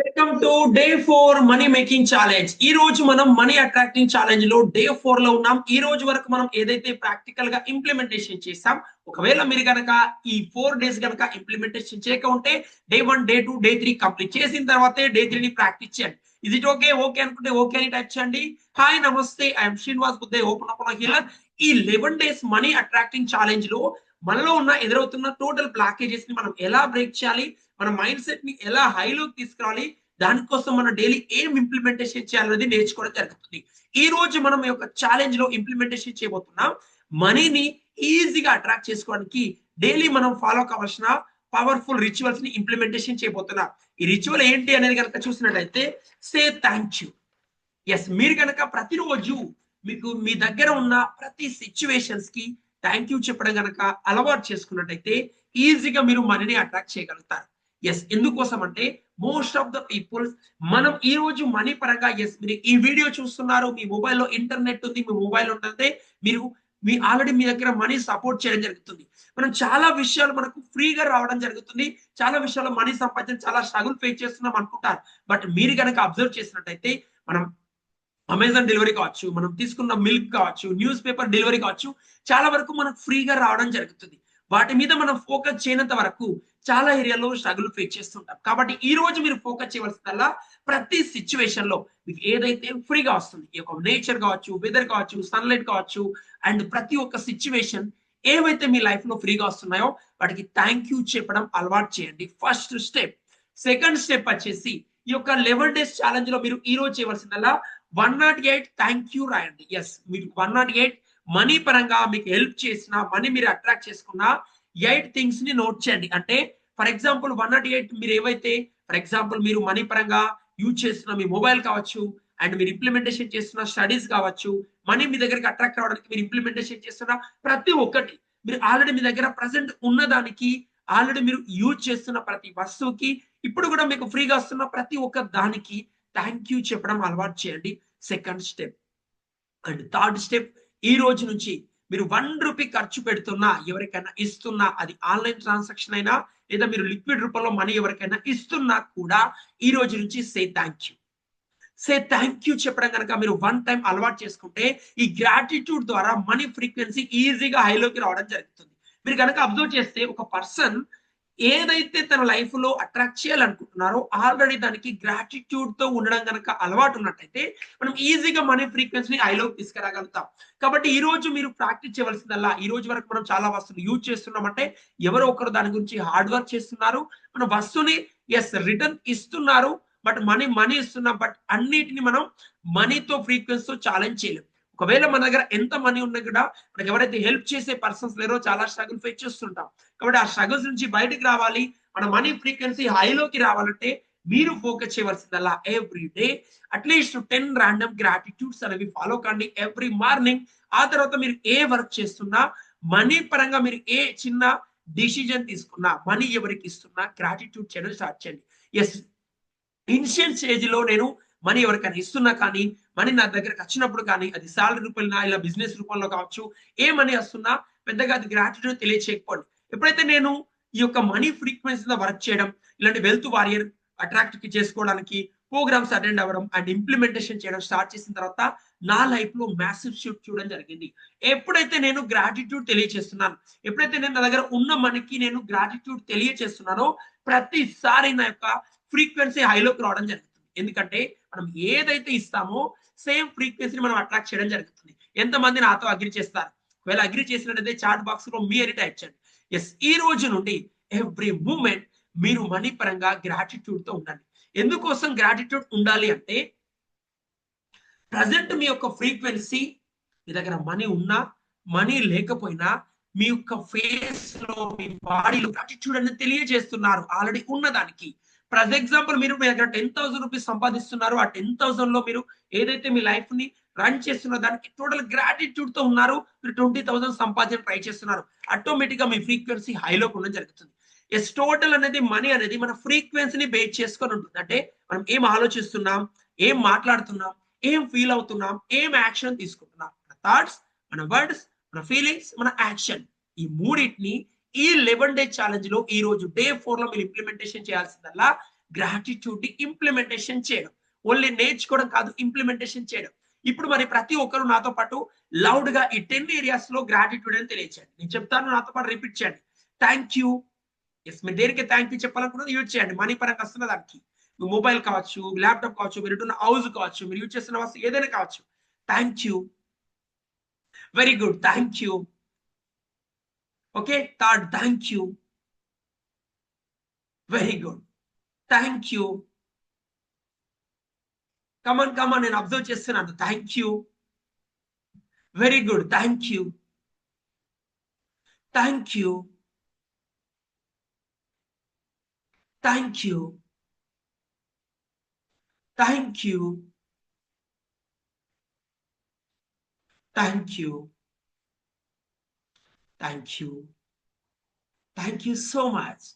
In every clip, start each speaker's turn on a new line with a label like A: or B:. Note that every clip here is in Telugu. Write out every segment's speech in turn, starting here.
A: Welcome to day four money making challenge ఈ రోజు మనం మనీ అట్రాక్టింగ్ ఛాలెంజ్లో డే ఫోర్లో ఉన్నాం. ఈ రోజు వరకు మనం ఏదైతే ప్రాక్టికల్గా ఇంప్లిమెంటేషన్ చేస్తాం ఒకవేళ మీరు కనుక ఈ ఫోర్ డేస్ కనుక ఇంప్లిమెంటేషన్ చేయక ఉంటే day one day two day three complete చేసిన తర్వాతే డే త్రీ ని ప్రాక్టీస్ చేయండి. ఇది ఓకే ఓకే అనుకుంటే ఓకే అని టైప్ చేయండి. హాయ్ నమస్తే I'm Srinivas Buddhe open up healer ఈ లెవెన్ డేస్ మనీ అట్రాక్టింగ్ ఛాలెంజ్లో మనలో ఉన్న ఎదురవుతున్న టోటల్ బ్లాకేజెస్ని మనం ఎలా బ్రేక్ చేయాలి? మన మైండ్ సెట్ని ఎలా హైలోకి తీసుకురావాలి? దానికోసం మనం డైలీ ఏం ఇంప్లిమెంటేషన్ చేయాలనేది నేర్చుకోవడం జరుగుతుంది. ఈ రోజు మనం ఈ యొక్క ఛాలెంజ్లో ఇంప్లిమెంటేషన్ చేయబోతున్నాం. మనీని ఈజీగా అట్రాక్ట్ చేసుకోవడానికి డైలీ మనం ఫాలో కావాల్సిన పవర్ఫుల్ రిచువల్స్ని ఇంప్లిమెంటేషన్ చేయబోతున్నాం. ఈ రిచువల్ ఏంటి అనేది కనుక చూసినట్లయితే సే థ్యాంక్ యూ ఎస్ మీరు కనుక ప్రతిరోజు మీకు మీ దగ్గర ఉన్న ప్రతి సిచ్యువేషన్స్కి థ్యాంక్ యూ చెప్పడం కనుక అలవాటు చేసుకున్నట్టయితే ఈజీగా మీరు మనీని అట్రాక్ట్ చేయగలుగుతారు. ఎస్ ఎందుకోసం అంటే మోస్ట్ ఆఫ్ ద పీపుల్ మనం ఈ రోజు మనీ పరంగా ఎస్ మీరు ఈ వీడియో చూస్తున్నారు మీ మొబైల్లో ఇంటర్నెట్ ఉంది మీ మొబైల్ ఉంటే మీరు మీ ఆల్రెడీ మీ దగ్గర మనీ సపోర్ట్ చేయడం జరుగుతుంది. మనం చాలా విషయాలు మనకు ఫ్రీగా రావడం జరుగుతుంది. చాలా విషయాలు మనీ సంపాదించడం చాలా స్ట్రగుల్ ఫేస్ చేస్తున్నాం అనుకుంటారు. బట్ మీరు కనుక అబ్జర్వ్ చేసినట్టయితే మనం అమెజాన్ డెలివరీ కావచ్చు మనం తీసుకున్న మిల్క్ కావచ్చు న్యూస్ పేపర్ డెలివరీ కావచ్చు చాలా వరకు మనకు ఫ్రీగా రావడం జరుగుతుంది. వాటి మీద మనం ఫోకస్ చేయనంత వరకు చాలా ఏరియాలో స్ట్రగుల్ ఫేస్ చేస్తుంటాం. కాబట్టి ఈ రోజు మీరు ఫోకస్ చేయవలసిందల్లా ప్రతి సిచ్యువేషన్లో మీకు ఏదైతే ఫ్రీగా వస్తుంది ఈ యొక్క నేచర్ కావచ్చు వెదర్ కావచ్చు సన్లైట్ కావచ్చు అండ్ ప్రతి ఒక్క సిచ్యువేషన్ ఏవైతే మీ లైఫ్లో ఫ్రీగా వస్తున్నాయో వాటికి థ్యాంక్ యూ చెప్పడం అలవాటు చేయండి. ఫస్ట్ స్టెప్ సెకండ్ స్టెప్ వచ్చేసి ఈ యొక్క లెవెన్ డేస్ ఛాలెంజ్లో మీరు ఈ రోజు చేయవలసిందల్లా one nought eight thank you రాయండి. ఎస్ మీరు వన్ నాట్ ఎయిట్ మనీ పరంగా మీకు హెల్ప్ చేసిన మనీ మీరు అట్రాక్ట్ చేసుకున్న ఎయిట్ థింగ్స్ని నోట్ చేయండి. అంటే for example one nought eight మీరు ఏవైతే ఫర్ ఎగ్జాంపుల్ మీరు మనీ పరంగా యూజ్ చేస్తున్న మీ మొబైల్ కావచ్చు అండ్ మీరు ఇంప్లిమెంటేషన్ చేస్తున్న స్టడీస్ కావచ్చు మనీ మీ దగ్గరికి అట్రాక్ట్ అవ్వడానికి మీరు ఇంప్లిమెంటేషన్ చేస్తున్న ప్రతి ఒక్కటి మీరు ఆల్రెడీ మీ దగ్గర ప్రజెంట్ ఉన్నదానికి ఆల్రెడీ మీరు యూజ్ చేస్తున్న ప్రతి వస్తువుకి ఇప్పుడు కూడా మీకు ఫ్రీగా వస్తున్న ప్రతి ఒక్క దానికి థ్యాంక్ యూ చెప్పడం అలవాటు చేయండి. Second step and third step ఈ రోజు నుంచి మీరు వన్ రూపీ ఖర్చు పెడుతున్నా ఎవరికైనా ఇస్తున్నా అది ఆన్లైన్ ట్రాన్సాక్షన్ అయినా లేదా మీరు లిక్విడ్ రూపంలో మనీ ఎవరికైనా ఇస్తున్నా కూడా ఈ రోజు నుంచి say thank you. Say thank you చెప్పడం కనుక మీరు వన్ టైం అలవాటు చేసుకుంటే ఈ గ్రాటిట్యూడ్ ద్వారా మనీ ఫ్రీక్వెన్సీ ఈజీగా హైలోకి రావడం జరుగుతుంది. మీరు కనుక అబ్జర్వ్ చేస్తే ఒక పర్సన్ ఏదైతే తన లైఫ్లో అట్రాక్ట్ చేయాలనుకుంటున్నారో ఆల్రెడీ దానికి గ్రాటిట్యూడ్తో ఉండడం కనుక అలవాటు ఉన్నట్టయితే మనం ఈజీగా మనీ ఫ్రీక్వెన్సీని ఐలోకి తీసుకురాగలుగుతాం. కాబట్టి ఈ రోజు మీరు ప్రాక్టీస్ చేయవలసిందల్లా ఈ రోజు వరకు మనం చాలా వస్తువులు యూజ్ చేస్తున్నామంటే ఎవరో ఒకరు దాని గురించి హార్డ్ వర్క్ చేస్తున్నారు. మన వస్తువుని ఎస్ రిటర్న్ ఇస్తున్నారు బట్ మనీ మనీ ఇస్తున్నాం బట్ అన్నిటిని మనం మనీతో ఫ్రీక్వెన్సీతో ఛాలెంజ్ చేయలేం. ఒకవేళ మన దగ్గర ఎంత మనీ ఉన్నా కూడా మనకి ఎవరైతే హెల్ప్ చేసే పర్సన్స్ లేరో చాలా స్ట్రగుల్ ఫేస్ చేస్తుంటాం. కాబట్టి ఆ స్ట్రగుల్స్ నుంచి బయటకు రావాలి. మన మనీ ఫ్రీక్వెన్సీ హైలోకి రావాలంటే మీరు ఫోకస్ చేయవలసిందల్లా every day at least ten random gratitudes అనేవి ఫాలో కండి ఎవ్రీ మార్నింగ్ ఆ తర్వాత మీరు ఏ వర్క్ చేస్తున్నా మనీ పరంగా మీరు ఏ చిన్న డిసిజన్ తీసుకున్నా మనీ ఎవరికి ఇస్తున్నా గ్రాటిట్యూడ్ చేయడం స్టార్ట్ చేయండి. ఎస్ ఇన్షియల్ స్టేజ్లో నేను మనీ ఎవరికైనా ఇస్తున్నా కానీ మనీ నా దగ్గరకు వచ్చినప్పుడు కానీ అది సాలరీ రూపంలో ఇలా బిజినెస్ రూపంలో కావచ్చు ఏ మనీ వస్తున్నా పెద్దగా అది గ్రాటిట్యూడ్ తెలియచేయకపోండి. ఎప్పుడైతే నేను ఈ యొక్క మనీ ఫ్రీక్వెన్సీలో వర్క్ చేయడం ఇలాంటి వెల్త్ వారియర్ అట్రాక్ట్ చేసుకోవడానికి ప్రోగ్రామ్స్ అటెండ్ అవ్వడం అండ్ ఇంప్లిమెంటేషన్ చేయడం స్టార్ట్ చేసిన తర్వాత నా లైఫ్లో మ్యాసివ్ షిఫ్ట్ చూడడం జరిగింది. ఎప్పుడైతే నేను గ్రాటిట్యూడ్ తెలియచేస్తున్నాను ఎప్పుడైతే నేను నా దగ్గర ఉన్న మనకి నేను గ్రాటిట్యూడ్ తెలియచేస్తున్నానో ప్రతిసారి నా యొక్క ఫ్రీక్వెన్సీ హైలోకి రావడం జరుగుతుంది. ఎందుకంటే మనం ఏదైతే ఇస్తామో సేమ్ ఫ్రీక్వెన్సీని మనం అట్రాక్ట్ చేయడం జరుగుతుంది. ఎంతమంది నాతో అగ్రి చేస్తారు? ఒకవేళ అగ్రి చేసినట్టయితే చాట్ బాక్స్లో మీ అని టైప్ చేయండి. ఎస్ ఈ రోజు నుండి ఎవ్రీ మూమెంట్ మీరు మనీ పరంగా గ్రాటిట్యూడ్తో ఉండండి. ఎందుకోసం గ్రాటిట్యూడ్ ఉండాలి అంటే ప్రజెంట్ మీ యొక్క ఫ్రీక్వెన్సీ మీ దగ్గర మనీ ఉన్నా మనీ లేకపోయినా మీ యొక్క ఫేస్లో మీ బాడీలో గ్రాటిట్యూడ్ అనేది తెలియజేస్తున్నారు. ఆల్రెడీ ఉన్నదానికి. ఫర్ ఎగ్జాంపుల్ మీరు మీ దగ్గర టెన్ థౌసండ్ రూపీస్ సంపాదిస్తున్నారు. ఆ టెన్ థౌసండ్లో మీరు ఏదైతే మీ లైఫ్ని రన్ చేస్తున్న దానికి టోటల్ గ్రాటిట్యూడ్తో ఉన్నారు. మీరు ట్వంటీ థౌసండ్ సంపాదించిన ట్రై చేస్తున్నారు. ఆటోమేటిక్గా మీ ఫ్రీక్వెన్సీ హైలోకి ఉండడం జరుగుతుంది. ఎస్ టోటల్ అనేది మనీ అనేది మన ఫ్రీక్వెన్సీని బేస్ చేసుకొని ఉంటుంది. అంటే మనం ఏం ఆలోచిస్తున్నాం? ఏం మాట్లాడుతున్నాం? ఏం ఫీల్ అవుతున్నాం? ఏం యాక్షన్ తీసుకుంటున్నాం? మన థాట్స్ మన వర్డ్స్ మన ఫీలింగ్స్ మన యాక్షన్ ఈ మూడింటిని ఈ లెవెన్ డే ఛాలెంజ్లో ఈ రోజు డే ఫోర్లో మీరు ఇంప్లిమెంటేషన్ చేయాల్సిందల్లా గ్రాటిట్యూడ్ని ఇంప్లిమెంటేషన్ చేయడం. ఓన్లీ నేర్చుకోవడం కాదు ఇంప్లిమెంటేషన్ చేయడం. ఇప్పుడు మరి ప్రతి ఒక్కరు నాతో పాటు లౌడ్గా ఈ టెన్ ఏరియాస్లో గ్రాటిట్యూడ్ అని తెలియచేయండి. నేను చెప్తాను నాతో పాటు రిపీట్ చేయండి. థ్యాంక్ యూ ఎస్ మీరు దేనికి థ్యాంక్ యూ చెప్పాలనుకున్నది యూజ్ చేయండి. మనీ పరంగా వస్తున్న దానికి. మొబైల్ కావచ్చు ల్యాప్టాప్ కావచ్చు మీరు ఉన్న హౌస్ కావచ్చు మీరు యూజ్ చేస్తున్న వస్తువు ఏదైనా కావచ్చు. Thank you very good thank you Okay, third, thank you. Very good. Thank you. Come on, come on and observe Chestananda. Thank you. Very good. Thank you. Thank you. Thank you. Thank you. Thank you. Thank you thank you so much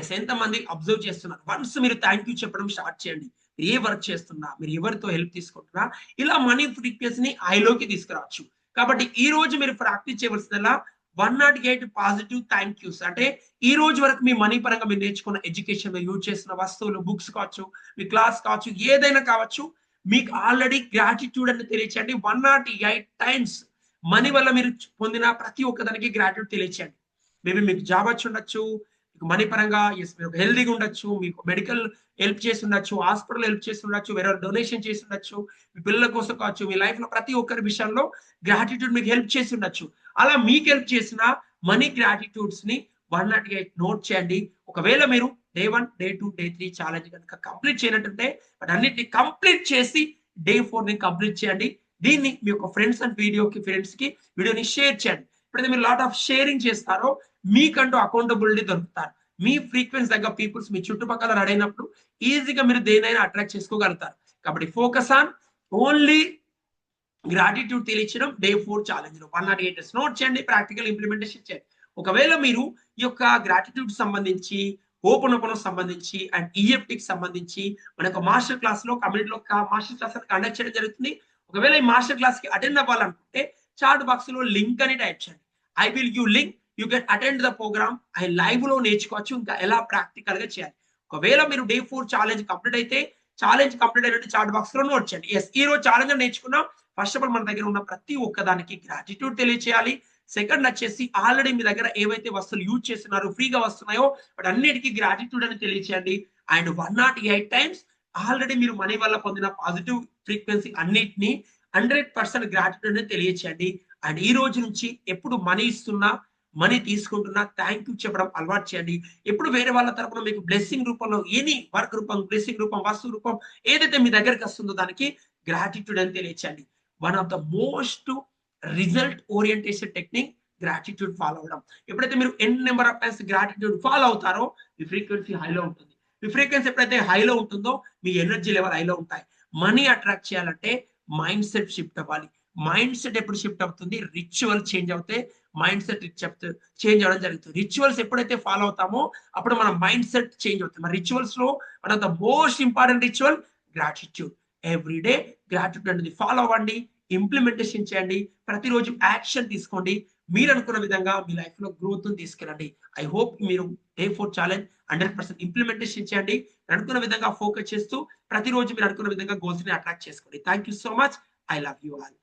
A: yes ఎంతమంది అబ్జర్వ్ చేస్తున్నారు? వన్స్ మీరు థ్యాంక్ యూ చెప్పడం స్టార్ట్ చేయండి. మీరు ఏ వర్క్ చేస్తున్నా మీరు ఎవరితో హెల్ప్ తీసుకుంటున్నా ఇలా మనీ ఫ్రీక్వెన్సీని ఐలోకి తీసుకురావచ్చు. కాబట్టి ఈ రోజు మీరు ప్రాక్టీస్ చేయవలసిందల్లా one nought eight positive thank yous అంటే ఈ రోజు వరకు మీ మనీ పరంగా మీరు నేర్చుకున్న ఎడ్యుకేషన్లో యూజ్ చేసిన వస్తువులు బుక్స్ కావచ్చు మీ క్లాస్ కావచ్చు ఏదైనా కావచ్చు మీకు ఆల్రెడీ గ్రాటిట్యూడ్ అని తెలియచేయండి. One nought eight times money వల్ల మీరు పొందిన ప్రతి ఒక్కదానికి గ్రాటిట్యూడ్ తెలియచేయండి. మేబీ మీకు జాబ్ వచ్చి ఉండొచ్చు మీకు మనీ పరంగా ఎస్ మీరు హెల్దీగా ఉండొచ్చు మీకు మెడికల్ హెల్ప్ చేసి ఉండొచ్చు హాస్పిటల్ హెల్ప్ చేసి ఉండొచ్చు వేరే డొనేషన్ చేసి ఉండొచ్చు మీ పిల్లల కోసం కావచ్చు మీ లైఫ్లో ప్రతి ఒక్కరి విషయంలో గ్రాటిట్యూడ్ మీకు హెల్ప్ చేసి ఉండొచ్చు. అలా మీకు హెల్ప్ చేసిన మనీ గ్రాటిట్యూడ్స్ని వన్ నాట్ ఎయిట్ నోట్ చేయండి. ఒకవేళ మీరు day one day two day three challenge కనుక కంప్లీట్ చేయనట్టుంటే బట్ అన్నిటిని కంప్లీట్ చేసి డే ఫోర్ని కంప్లీట్ చేయండి. దీన్ని మీ యొక్క ఫ్రెండ్స్ అండ్ వీడియోకి ఫ్రెండ్స్కి వీడియోని షేర్ చేయండి. ఎప్పుడైతే మీరు లాట్ ఆఫ్ షేరింగ్ చేస్తారో మీకంటూ అకౌంటబిలిటీ దొరుకుతారు. మీ ఫ్రీక్వెన్స్ దగ్గర పీపుల్స్ మీ చుట్టుపక్కల రెడీ అయినప్పుడు ఈజీగా మీరు దేనైనా అట్రాక్ట్ చేసుకోగలుగుతారు. కాబట్టి focus on only gratitude తెలియచడం day four challenge one nought eight note చేయండి ప్రాక్టికల్ ఇంప్లిమెంటేషన్ చేయండి. ఒకవేళ మీరు ఈ యొక్క గ్రాటిట్యూడ్ సంబంధించి ఓపెన్ ఓపెన్ సంబంధించి అండ్ ఈఎఫ్టీకి సంబంధించి మన యొక్క మాస్టర్ క్లాస్లో కమ్యూనిటీలో మాస్టర్ క్లాస్ కండక్ట్ చేయడం జరుగుతుంది. ఒకవేళ ఈ మాస్టర్ క్లాస్కి అటెండ్ అవ్వాలనుకుంటే చాట్ బాక్స్లో లింక్ అని టైప్ చేయండి. I will you link you can attend the programme I లైవ్లో నేర్చుకోవచ్చు. ఇంకా ఎలా ప్రాక్టికల్గా చేయాలి. ఒకవేళ మీరు డే ఫోర్ ఛాలెంజ్ కంప్లీట్ అయితే ఛాలెంజ్ కంప్లీట్ అయినట్టు చాట్ బాక్స్లో నోట్ చేయండి. ఎస్ ఈ రోజు ఛాలెంజ్ నేర్చుకున్నాం. ఫస్ట్ ఆఫ్ ఆల్ మన దగ్గర ఉన్న ప్రతి ఒక్కదానికి గ్రాటిట్యూడ్ తెలియచేయాలి. సెకండ్ వచ్చేసి ఆల్రెడీ మీ దగ్గర ఏవైతే వస్తువులు యూజ్ చేస్తున్నారో ఫ్రీగా వస్తున్నాయో వాటి అన్నిటికీ గ్రాటిట్యూడ్ అని తెలియచేయండి. And one nought eight times already మీరు మనీ వల్ల పొందిన పాజిటివ్ ఫ్రీక్వెన్సీ అన్నిటిని హండ్రెడ్ పర్సెంట్ గ్రాటిట్యూడ్ తెలియచేయండి. అండ్ ఈ రోజు నుంచి ఎప్పుడు మనీ ఇస్తున్నా మనీ తీసుకుంటున్నా థ్యాంక్ యూ చెప్పడం అలవాటు చేయండి. ఎప్పుడు వేరే వాళ్ళ తరపున మీకు బ్లెస్సింగ్ రూపంలో ఎనీ వర్క్ రూపం బ్లెస్సింగ్ రూపం వస్తు రూపం ఏదైతే మీ దగ్గరికి వస్తుందో దానికి గ్రాటిట్యూడ్ అని తెలియచేయండి. One of the most result orientation technique gratitude follow అవడం ఎప్పుడైతే మీరు N number of times gratitude follow అవుతారో మీ ఫ్రీక్వెన్సీ హైలో ఉంటుంది. మీ ఫ్రీక్వెన్సీ ఎప్పుడైతే హైలో ఉంటుందో మీ ఎనర్జీ లెవెల్ హైలో ఉంటాయి. మనీ అట్రాక్ట్ చేయాలంటే మైండ్ సెట్ షిఫ్ట్ అవ్వాలి. మైండ్ సెట్ ఎప్పుడు షిఫ్ట్ అవుతుంది? రిచువల్ చేంజ్ అవుతే మైండ్ సెట్ చెప్తే చేంజ్ అవ్వడం జరుగుతుంది. రిచువల్స్ ఎప్పుడైతే ఫాలో అవుతామో అప్పుడు మన మైండ్ సెట్ చేంజ్ అవుతుంది. మన రిచువల్స్లో మన of the most important ritual gratitude every day gratitude అనేది ఫాలో అవ్వండి ఇంప్లిమెంటేషన్ చేయండి ప్రతిరోజు యాక్షన్ తీసుకోండి మీరు అనుకున్న విధంగా మీ లైఫ్లో గ్రోత్ తీసుకెళ్ళండి. ఐ హోప్ మీరు day four challenge hundred percent implementation చేయండి. అనుకున్న విధంగా ఫోకస్ చేస్తూ ప్రతిరోజు మీరు అనుకున్న విధంగా గోల్స్ని అట్రాక్ట్ చేసుకోండి. Thank you so much I love you all